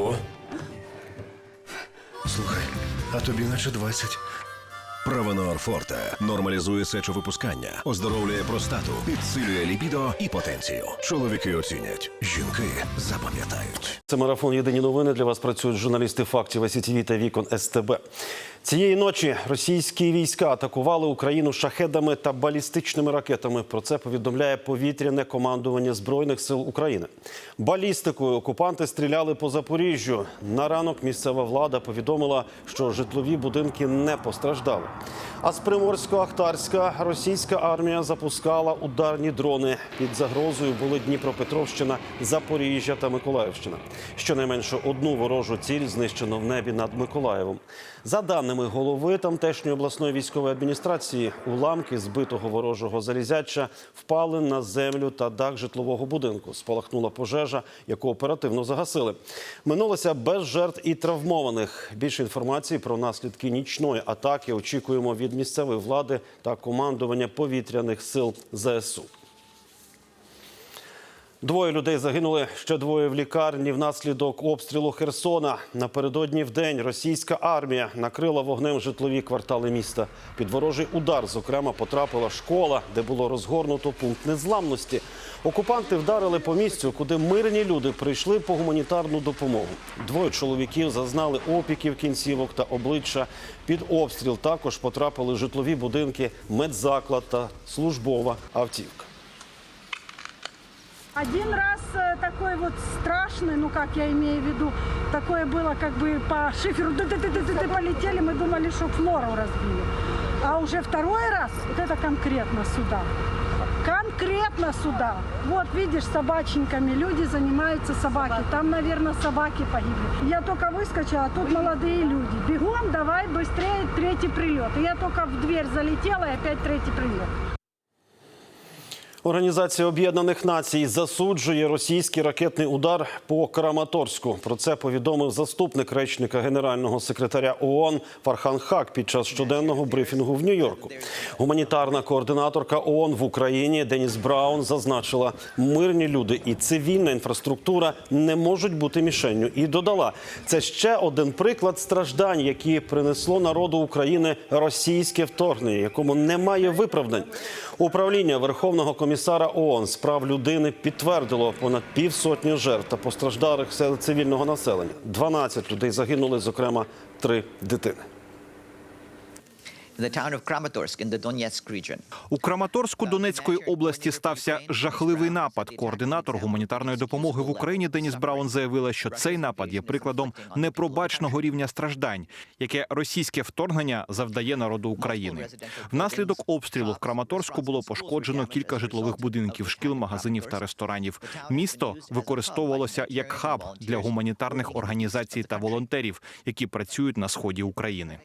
Ого. Слухай, а тобі наче 20. Правонор Форте нормалізує сечовипускання, оздоровлює простату, підсилює лібідо і потенцію. Чоловіки оцінять, жінки запам'ятають. Це марафон. Єдині новини для вас працюють журналісти фактів СІТВ та вікон СТБ. Цієї ночі російські війська атакували Україну шахедами та балістичними ракетами. Про це повідомляє повітряне командування збройних сил України. Балістикою окупанти стріляли по Запоріжжю. На ранок місцева влада повідомила, що житлові будинки не постраждали. А з Приморсько-Ахтарська російська армія запускала ударні дрони. Під загрозою були Дніпропетровщина, Запоріжжя та Миколаївщина. Щонайменше одну ворожу ціль знищено в небі над Миколаєвом. За даними голови тамтешньої обласної військової адміністрації, уламки збитого ворожого залізяча впали на землю та дах житлового будинку. Спалахнула пожежа, яку оперативно загасили. Минулося без жертв і травмованих. Більше інформації про наслідки нічної атаки очікуємо від місцевої влади та командування повітряних сил ЗСУ. Двоє людей загинули, ще двоє в лікарні внаслідок обстрілу Херсона. Напередодні в день російська армія накрила вогнем житлові квартали міста. Під ворожий удар, зокрема, потрапила школа, де було розгорнуто пункт незламності. Окупанти вдарили по місцю, куди мирні люди прийшли по гуманітарну допомогу. Двоє чоловіків зазнали опіків кінцівок та обличчя. Під обстріл також потрапили житлові будинки, медзаклад та службова автівка. Один раз э, такой вот страшный, ну как я имею в виду, такое было как бы по шиферу, ды ды ды ды ды полетели, мы думали, что флору разбили. А уже второй раз, вот это конкретно сюда. Конкретно сюда. Вот видишь, собаченьками люди занимаются собаки. Там, наверное, собаки погибли. Я только выскочила, а тут молодые люди. Бегом, давай быстрее, третий прилет. И я только в дверь залетела, и опять третий прилет. Організація Об'єднаних Націй засуджує російський ракетний удар по Краматорську. Про це повідомив заступник речника генерального секретаря ООН Фархан Хак під час щоденного брифінгу в Нью-Йорку. Гуманітарна координаторка ООН в Україні Деніс Браун зазначила, мирні люди і цивільна інфраструктура не можуть бути мішенню. І додала, це ще один приклад страждань, які принесло народу України російське вторгнення, якому немає виправдань. Управління Верховного комісара ООН з прав людини підтвердило понад півсотні жертв та постраждалих серед цивільного населення. 12 людей загинули, зокрема, три дитини. У Краматорську Донецької області стався жахливий напад. Координатор гуманітарної допомоги в Україні Деніс Браун заявила, що цей напад є прикладом непробачного рівня страждань, яке російське вторгнення завдає народу України. Внаслідок обстрілу в Краматорську було пошкоджено кілька житлових будинків, шкіл, магазинів та ресторанів. Місто використовувалося як хаб для гуманітарних організацій та волонтерів, які працюють на сході України.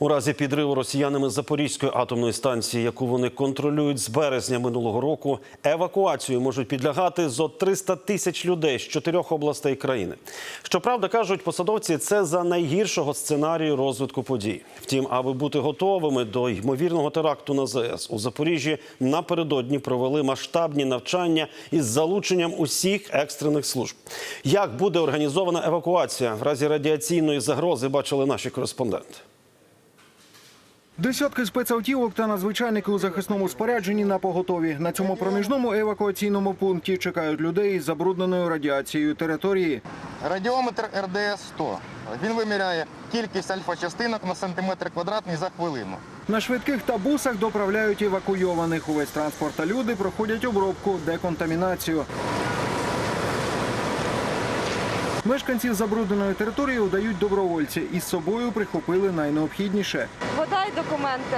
У разі підриву росіянами Запорізької атомної станції, яку вони контролюють з березня минулого року, евакуацію можуть підлягати зо 300 тисяч людей з чотирьох областей країни. Щоправда, кажуть посадовці, це за найгіршого сценарію розвитку подій. Втім, аби бути готовими до ймовірного теракту на ЗС у Запоріжжі напередодні провели масштабні навчання із залученням усіх екстрених служб. Як буде організована евакуація в разі радіаційної загрози, бачили наші кореспонденти. Десятки спецавтівок та надзвичайники у захисному спорядженні на поготові. На цьому проміжному евакуаційному пункті чекають людей із забрудненою радіацією території. Радіометр РДС-100. Він виміряє кількість альфа-частинок на сантиметр квадратний за хвилину. На швидких та бусах доправляють евакуйованих. Увесь транспорт та люди проходять обробку, деконтамінацію. Мешканців забрудненої території удають добровольці. Із собою прихопили найнеобхідніше. Вода й документи.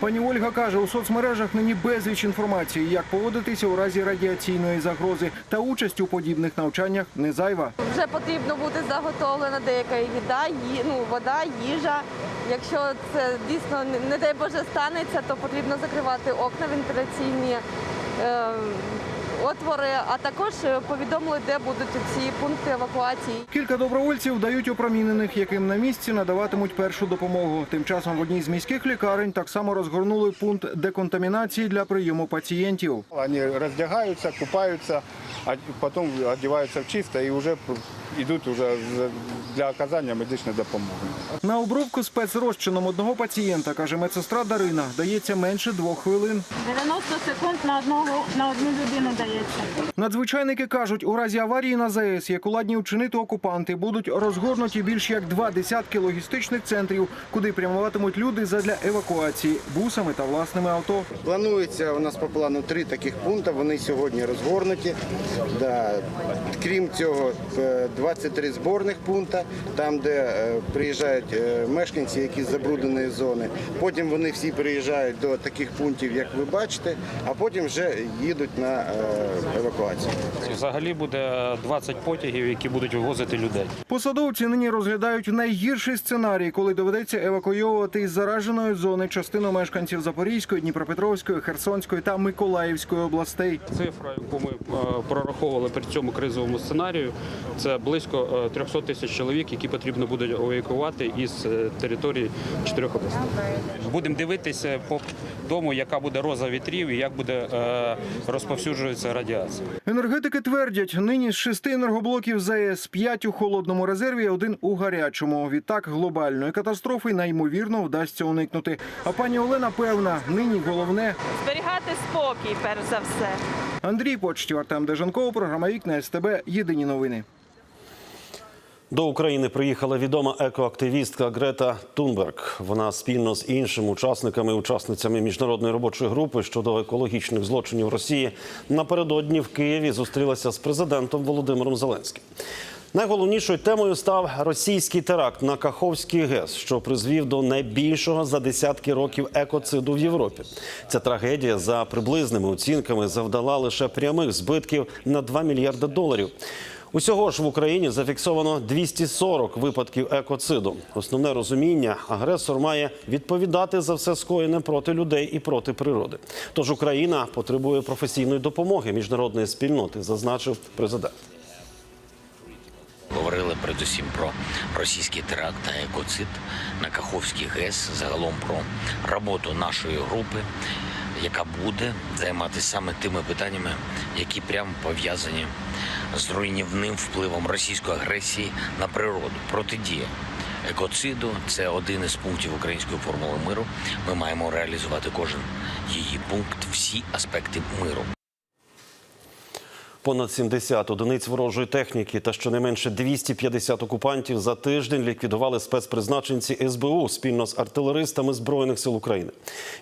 Пані Ольга каже, у соцмережах нині безліч інформації, як поводитися у разі радіаційної загрози. Та участь у подібних навчаннях не зайва. Вже потрібно бути заготовлена деяка їда, ї- ну, вода, їжа. Якщо це дійсно не- не дай Боже станеться, то потрібно закривати окна вентиляційні, е, отвори, а також е, повідомили, де будуть ці пункти евакуації. Кілька добровольців дають опромінених, яким на місці надаватимуть першу допомогу. Тим часом в одній з міських лікарень так само розгорнули пункт деконтамінації для прийому пацієнтів. Они раздягаются, купаются, а потом одеваются в чисто и уже идут уже для оказания медичної допомоги. На обробку спецрозчином одного пацієнта, каже медсестра Дарина, дається менше двох хвилин. 90 секунд на одного на одну людину дається. Надзвичайники кажуть, у разі аварії на ЗАЕС, яку ладні вчинити окупанти, будуть розгорнуті більш як два десятки логістичних центрів, куди прямуватимуть люди задля евакуації бусами та власними авто. Планується у нас по плану три таких пункти. Вони сьогодні розгорнуті. Да. Крім цього, е, 23 зборних пункти, там, де е, приїжджають е, мешканці, які з забрудненої зони. Потім вони всі приїжджають до таких пунктів, як ви бачите, а потім вже їдуть на е, евакуацію. Взагалі буде 20 потягів, які будуть вивозити людей. Посадовці нині розглядають найгірший сценарій, коли доведеться евакуйовувати із зараженої зони частину мешканців Запорізької, Дніпропетровської, Херсонської та Миколаївської областей. Цифра, яку ми е, прораховували при цьому кризовому сценарію, це близько е, 300 тисяч чоловік, які потрібно буде евакуювати із е, території чотирьох областей. Будемо дивитися по тому, яка буде роза вітрів і як буде е, розповсюджуватися радіація. Енергетики твердять, нині з шести енергоблоків ЗАЕС п'ять у холодному резерві, один у гарячому. Відтак глобальної катастрофи наймовірно вдасться уникнути. А пані Олена певна, нині головне Зберігати спокій, перш за все. Андрій Почтів, Артем Дежанков, програма Вікна СТБ. Єдині новини. До України приїхала відома екоактивістка Грета Тунберг. Вона спільно з іншими учасниками учасницями міжнародної робочої групи щодо екологічних злочинів Росії напередодні в Києві зустрілася з президентом Володимиром Зеленським. Найголовнішою темою став російський теракт на Каховський ГЕС, що призвів до найбільшого за десятки років екоциду в Європі. Ця трагедія за приблизними оцінками завдала лише прямих збитків на 2 мільярди доларів. Усього ж в Україні зафіксовано 240 випадків екоциду. Основне розуміння агресор має відповідати за все скоєне проти людей і проти природи. Тож Україна потребує професійної допомоги міжнародної спільноти, зазначив президент. Говорили передусім про російський теракт та екоцид на Каховський ГЕС, загалом про роботу нашої групи, яка буде займатися саме тими питаннями, які прямо пов'язані з руйнівним впливом російської агресії на природу. Протидія екоциду це один із пунктів української формули миру. Ми маємо реалізувати кожен її пункт, всі аспекти миру. Понад 70 одиниць ворожої техніки та щонайменше 250 окупантів за тиждень ліквідували спецпризначенці СБУ спільно з артилеристами збройних сил України.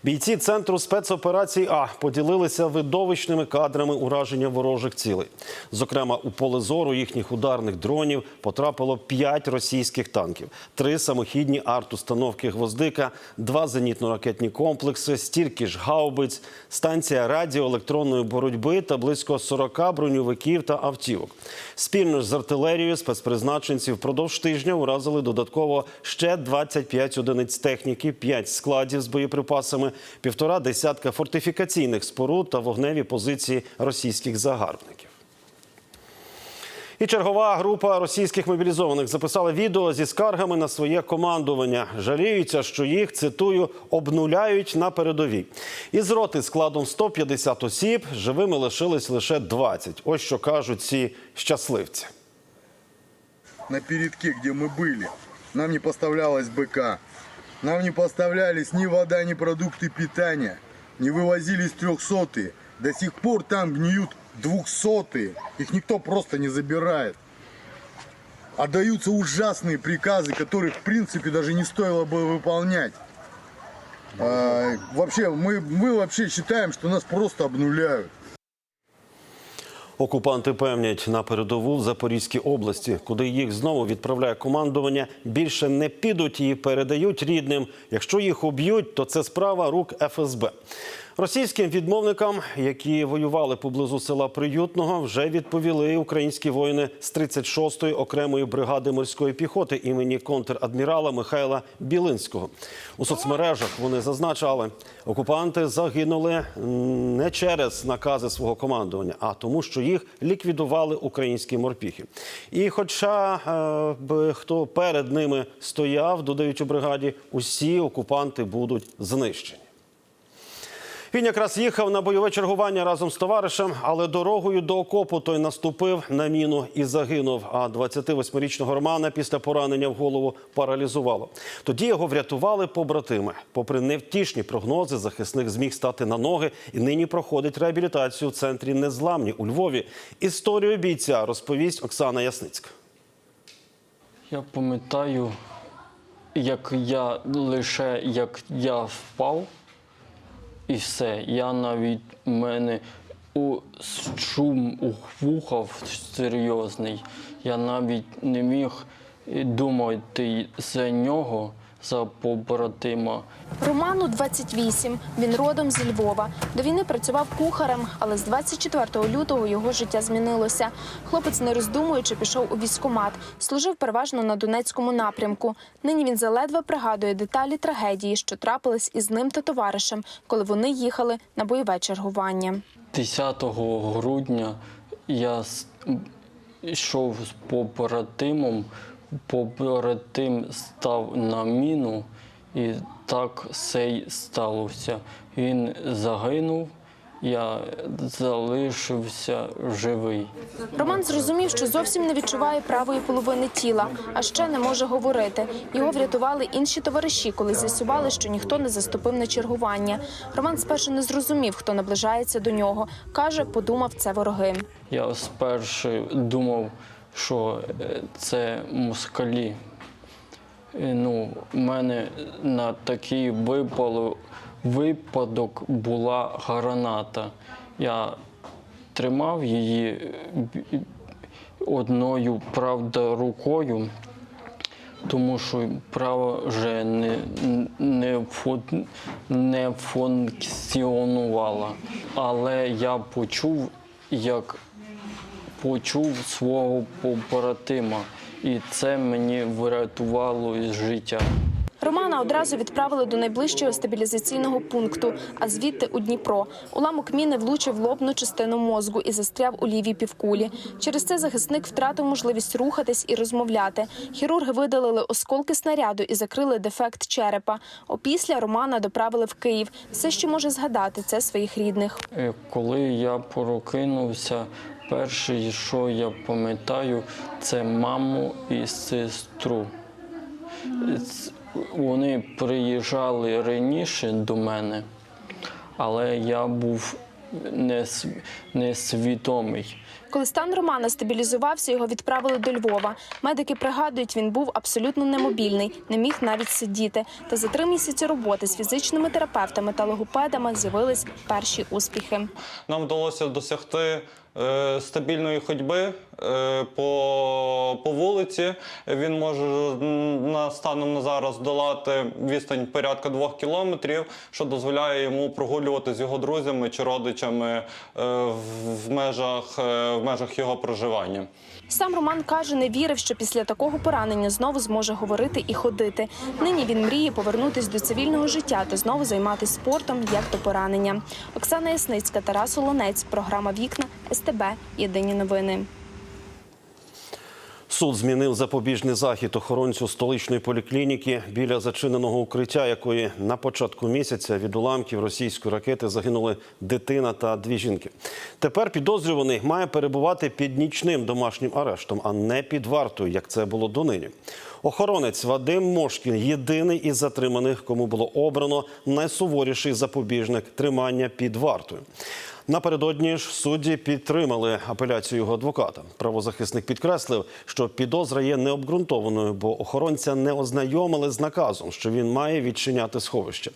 Бійці центру спецоперацій А поділилися видовищними кадрами ураження ворожих цілей. Зокрема, у поле зору їхніх ударних дронів потрапило 5 російських танків, три самохідні арт-установки гвоздика, два зенітно-ракетні комплекси, стільки ж гаубиць, станція радіоелектронної боротьби та близько 40 броньовиків та автівок. Спільно з артилерією спецпризначенців впродовж тижня уразили додатково ще 25 одиниць техніки, 5 складів з боєприпасами, півтора десятка фортифікаційних споруд та вогневі позиції російських загарбників. І чергова група російських мобілізованих записала відео зі скаргами на своє командування. Жаліються, що їх цитую обнуляють на передовій. Із роти складом 150 осіб живими лишились лише 20. Ось що кажуть ці щасливці. На передке, где мы были, нам не поставлялась БК. Нам не поставлялись ни вода, ни продукты питания. Не вывозились трехсотые. До сих пор там гниют двухсотые. Их никто просто не забирает. Отдаются ужасные приказы, которые в принципе даже не стоило бы выполнять. А, вообще, мы, мы вообще считаем, что нас просто обнуляют. Окупанти певнять на передову в Запорізькій області, куди їх знову відправляє командування. Більше не підуть і передають рідним. Якщо їх уб'ють, то це справа рук ФСБ. Російським відмовникам, які воювали поблизу села Приютного, вже відповіли українські воїни з 36-ї окремої бригади морської піхоти імені контрадмірала Михайла Білинського. У соцмережах вони зазначали, окупанти загинули не через накази свого командування, а тому, що їх ліквідували українські морпіхи. І хоча е, б хто перед ними стояв, додають у бригаді, усі окупанти будуть знищені. Він якраз їхав на бойове чергування разом з товаришем, але дорогою до окопу той наступив на міну і загинув. А 28-річного Романа після поранення в голову паралізувало. Тоді його врятували побратими. Попри невтішні прогнози, захисник зміг стати на ноги і нині проходить реабілітацію в центрі Незламні у Львові. Історію бійця розповість Оксана Ясницька. Я пам'ятаю, як я лише як я впав, і все. Я навіть мене у шум у серйозний. Я навіть не міг думати за нього, за побратима. Роману 28. Він родом з Львова. До війни працював кухарем, але з 24 лютого його життя змінилося. Хлопець, не роздумуючи, пішов у військкомат. Служив переважно на Донецькому напрямку. Нині він заледве пригадує деталі трагедії, що трапились із ним та товаришем, коли вони їхали на бойове чергування. 10 грудня я йшов з побратимом, побратим став на міну, і так все й сталося. Він загинув, я залишився живий. Роман зрозумів, що зовсім не відчуває правої половини тіла, а ще не може говорити. Його врятували інші товариші, коли з'ясували, що ніхто не заступив на чергування. Роман спершу не зрозумів, хто наближається до нього. каже, подумав, це вороги. Я спершу думав, що е, це москалі. Ну, у мене на такий випало, випадок була граната. Я тримав її одною, правда, рукою, тому що права вже не, не, не функціонувала. Але я почув, як почув свого побратима, і це мені врятувало життя. Романа одразу відправили до найближчого стабілізаційного пункту, а звідти у Дніпро. Уламок міни влучив лобну частину мозку і застряв у лівій півкулі. Через це захисник втратив можливість рухатись і розмовляти. Хірурги видалили осколки снаряду і закрили дефект черепа. Опісля Романа доправили в Київ. Все, що може згадати, це своїх рідних. Е, Коли я прокинувся, перше, що я пам'ятаю, це маму і сестру. Вони приїжджали раніше до мене, але я був несвідомий. Коли стан Романа стабілізувався, його відправили до Львова. Медики пригадують, він був абсолютно немобільний, не міг навіть сидіти. Та за три місяці роботи з фізичними терапевтами та логопедами з'явились перші успіхи. Нам вдалося досягти е, стабільної ходьби по, по вулиці. Він може на станом на зараз долати відстань порядка двох кілометрів, що дозволяє йому прогулювати з його друзями чи родичами е, в, межах, е, в межах його проживання. Сам Роман каже, не вірив, що після такого поранення знову зможе говорити і ходити. Нині він мріє повернутись до цивільного життя та знову займатися спортом як до поранення. Оксана Ясницька, Тарас Олонець. Програма Вікна СТБ. Єдині новини. Суд змінив запобіжний захід охоронцю столичної поліклініки біля зачиненого укриття, якої на початку місяця від уламків російської ракети загинули дитина та дві жінки. Тепер підозрюваний має перебувати під нічним домашнім арештом, а не під вартою, як це було донині. Охоронець Вадим Мошкін єдиний із затриманих, кому було обрано найсуворіший запобіжник тримання під вартою. Напередодні ж судді підтримали апеляцію його адвоката. Правозахисник підкреслив, що підозра є необґрунтованою, бо охоронця не ознайомили з наказом, що він має відчиняти сховище.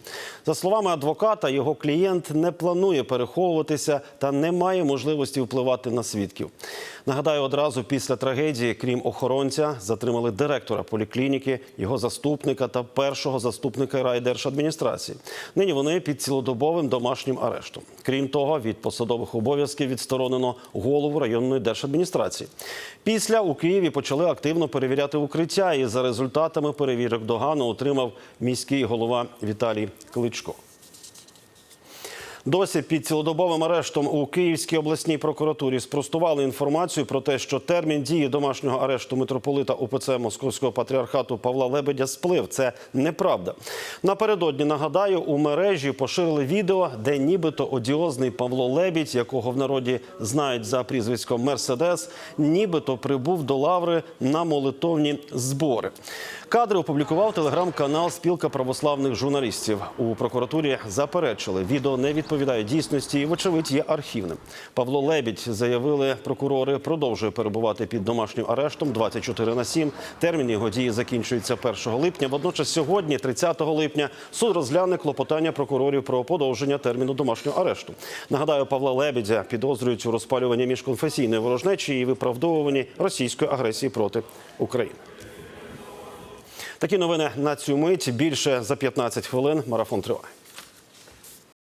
За словами адвоката, його клієнт не планує переховуватися та не має можливості впливати на свідків. Нагадаю, одразу після трагедії, крім охоронця, затримали директора поліклініки, його заступника та першого заступника райдержадміністрації. Нині вони під цілодобовим домашнім арештом. Крім того, від посадових обов'язків відсторонено голову районної держадміністрації. Після у Києві почали активно перевіряти укриття, і за результатами перевірок догану отримав міський голова Віталій Кличко. Досі під цілодобовим арештом у Київській обласній прокуратурі спростували інформацію про те, що термін дії домашнього арешту митрополита УПЦ Московського патріархату Павла Лебедя сплив. Це неправда. Напередодні нагадаю, у мережі поширили відео, де нібито одіозний Павло Лебідь, якого в народі знають за прізвиськом Мерседес, нібито прибув до лаври на молитовні збори. Кадри опублікував телеграм-канал Спілка православних журналістів. У прокуратурі заперечили, відео не відповідає дійсності і, вочевидь, є архівним. Павло Лебідь заявили прокурори, продовжує перебувати під домашнім арештом 24 на 7. Термін його дії закінчується 1 липня. Водночас сьогодні, 30 липня, суд розгляне клопотання прокурорів про подовження терміну домашнього арешту. Нагадаю, Павла Лебедя підозрюють у розпалюванні міжконфесійної ворожнечі і виправдовуванні російської агресії проти України. Такі новини на цю мить більше за 15 хвилин. Марафон триває.